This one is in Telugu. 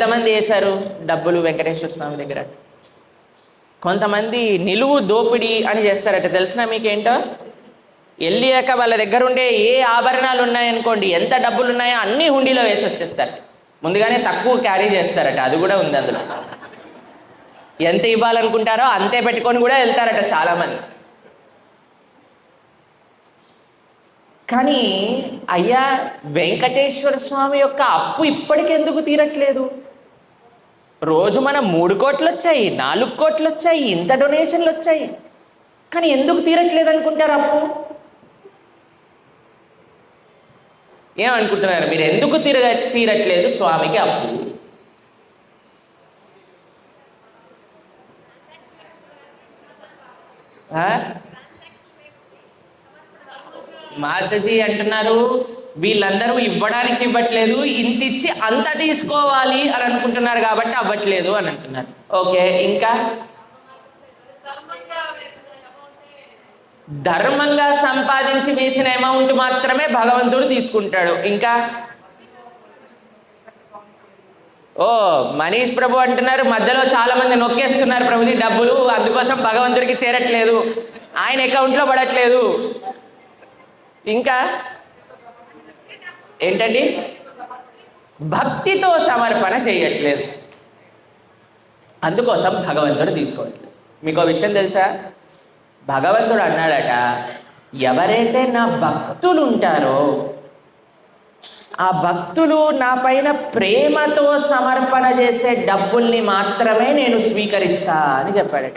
ఎంతమంది వేశారు డబ్బులు వెంకటేశ్వర స్వామి దగ్గర. కొంతమంది నిలువు దోపిడీ అని చేస్తారట. తెలిసిన మీకేంటో? వెళ్ళాక వాళ్ళ దగ్గర ఉండే ఏ ఆభరణాలు ఉన్నాయనుకోండి ఎంత డబ్బులు ఉన్నాయో అన్నీ హుండీలో వేసి వచ్చేస్తారు. ముందుగానే తక్కువ క్యారీ చేస్తారట. అది కూడా ఉంది అందులో. ఎంత ఇవ్వాలనుకుంటారో అంతే పెట్టుకొని కూడా వెళ్తారట చాలామంది. కానీ అయ్యా వెంకటేశ్వర స్వామి యొక్క అప్పు ఇప్పటికెందుకు తీరట్లేదు? రోజు మనం మూడు కోట్లు వచ్చాయి నాలుగు కోట్లు వచ్చాయి ఇంత డొనేషన్లు వచ్చాయి కానీ ఎందుకు తీరట్లేదు అనుకుంటారు అప్పు? ఏమనుకుంటున్నారు? మీరు ఎందుకు తీర తీరట్లేదు స్వామికి అప్పు? ఆ? మాతజీ అంటున్నారు వీళ్ళందరూ ఇవ్వడానికి ఇవ్వట్లేదు ఇంత ఇచ్చి అంత తీసుకోవాలి అని అనుకుంటున్నారు కాబట్టి అవ్వట్లేదు అని అంటున్నారు. ఓకే ఇంకా? ధర్మంగా సంపాదించి వేసిన అమౌంట్ మాత్రమే భగవంతుడు తీసుకుంటాడు. ఇంకా? ఓ మనీష్ ప్రభు అంటున్నారు మధ్యలో చాలా మంది నొక్కేస్తున్నారు ప్రభుని డబ్బులు అందుకోసం భగవంతుడికి చేరట్లేదు. ఆయన అకౌంట్లో పడట్లేదు. ఇంకా? ఏంటండి? భక్తితో సమర్పణ చేయట్లేదు. అందుకోసం భగవంతుడు తీసుకోవట్లేదు. మీకు విషయం తెలుసా? భగవంతుడు అన్నాడట ఎవరైతే నా భక్తులు ఉంటారో ఆ భక్తులు నా పైన ప్రేమతో సమర్పణ చేసే డబ్బుల్ని మాత్రమే నేను స్వీకరిస్తా అని చెప్పాడట.